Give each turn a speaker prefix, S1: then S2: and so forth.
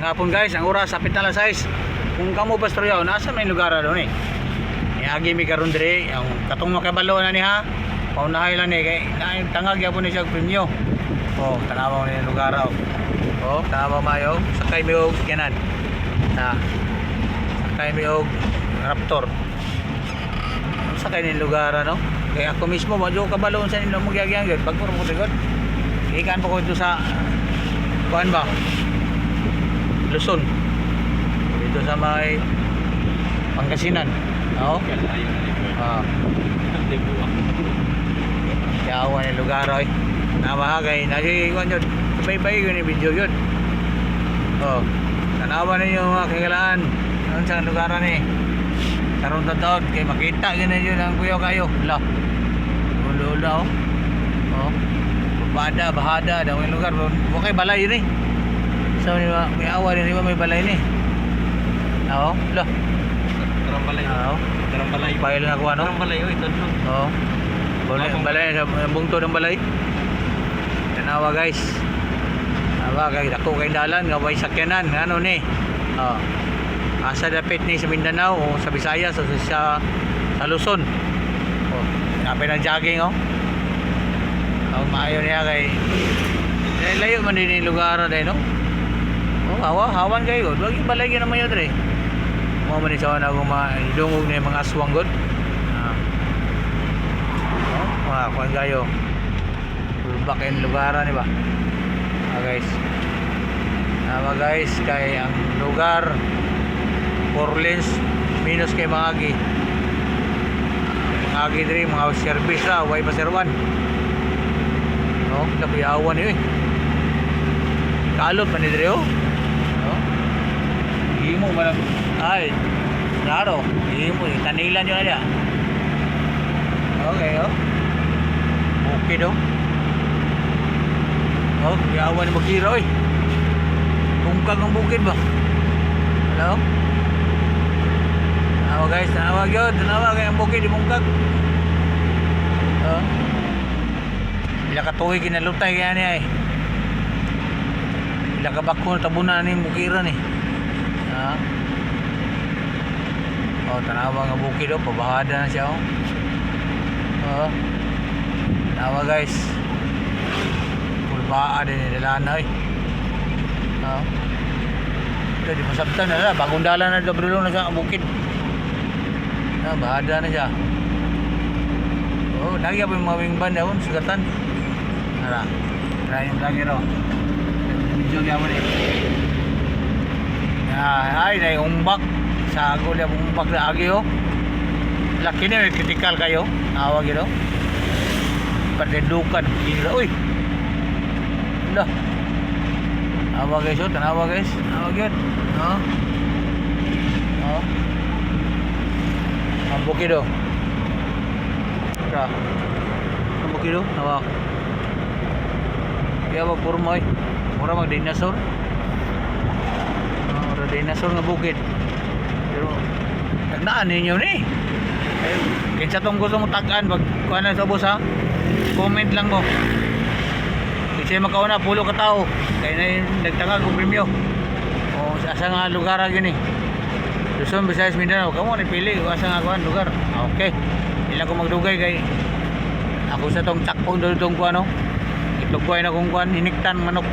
S1: Nga po guys, ang oras, sapit na 6. Kung kamo pastoryaw, nasa may lugar doon eh. Iagi mi karon dire, ang katong makabalo na ni ha. Paunahay lang ni kay na tangag yapon ni siya premyo. Oh, tanawa ni lugar oh. Oh, tanawa mayo, sakay mi og kanan. Ha. Sakay mi og Raptor. Sakay ni lugar ano. Kaya ako mismo medyo kabalo sa inyo mo gyagyan pag puro mo tigod. Ikan po ko ito sa kuan ba? Luzon. Dito sa may Pangasinan. Oo. Ah. Yawa ni lugar oy. Namahagay nasi kuan yun. Sabay-bay yun yung video yun. Oh. Tanawa ninyo mga kagalaan. Ano sa lugar ni? Karon taon kay makita gina yun ang kuya kayo. La. Ulo-ulo oh. Oh. Bahada, bahada daw yung lugar. Okay balay yun eh. So ba may awa din di ba may balay ni. Oo. Lo.
S2: Tarang balay.
S1: Oo.
S2: Tarang balay.
S1: Bayal na ko ano.
S2: Tarang balay, oy, tonto.
S1: Oo. Balay, balay bungto ng balay. Tanawa guys. Tanawa kay dako kay dalan nga way sakyanan ano ni. Oh. Asa dapit ni sa Mindanao o sa Visayas o sa sa Luzon. Oh, napay ng jogging oh. Oh, maayo niya kay eh, layo man din yung lugar na no. Oh, hawa, hawan kayo. Wag yung balay yun naman yun dre. Mo man sa na gumahilungog na yung mga aswang god. Ah. Oh, mga kuan kayo. Fullback in lugaran di ba? Ah, guys. Ah, guys, kay ang lugar four lanes minus kay mga agi. Mga agi diri mga service ra, way pa serwan. No, kabiyawan ni eh. Kalot pa ni diri oh. Himo man ang- ay. Klaro, himo tanilan yun na Okay, oh. Okay do. Oh, yawan ni Bakira oy. Bungkag ang bukid ba? Hello? Tanawa guys, tanawa gyud, tanawa kay ang bukid di bungkag. Oh. Bila ka tuwi kinalutay kaya niya eh. Bila ka bako tabunan ni Bukira ni. Ha? Oh, tanawa nga bukid oh, pabahada na siya oh. Oh. Tanawa guys. Pulbaa din ni Dalana eh. Oh. Ito, di masabtan na na. Bagong dala na ito, brilong na siya ang bukid. Ah, bahada na siya. Oh, lagi apa yung mga wing band daw, sugatan. Ara. Try yung lagi ro. Mo ni. Ah, ay, na umbak. Sa yung umbak na agi oh. Laki na may critical kayo. Awag yun oh. Patindukan. Gila, uy. Lah. Awa guys, oh, tanawa guys. Tanawa yun. No? No? Ang bukid oh. Ka. Ang bukid oh. Nawa. Kaya eh. Mura mag dinosaur. Dinosaur nga bukid. Pero tagnaan ninyo ni. Eh, kinsa tong gusto mo tagaan pag kuha na sa ubos ha? Comment lang mo. Kasi makauna pulo ka tao. Kaya na yung nagtangag og premyo. O sa asa nga lugar gyud ni. Luzon, Visayas, Mindanao. Kamo ni pili asa nga kuan lugar. Ah, Okay. Ila ko magdugay kay ako sa tong takpong doon tong kuano. Itlog ko na kung kuan iniktan manok.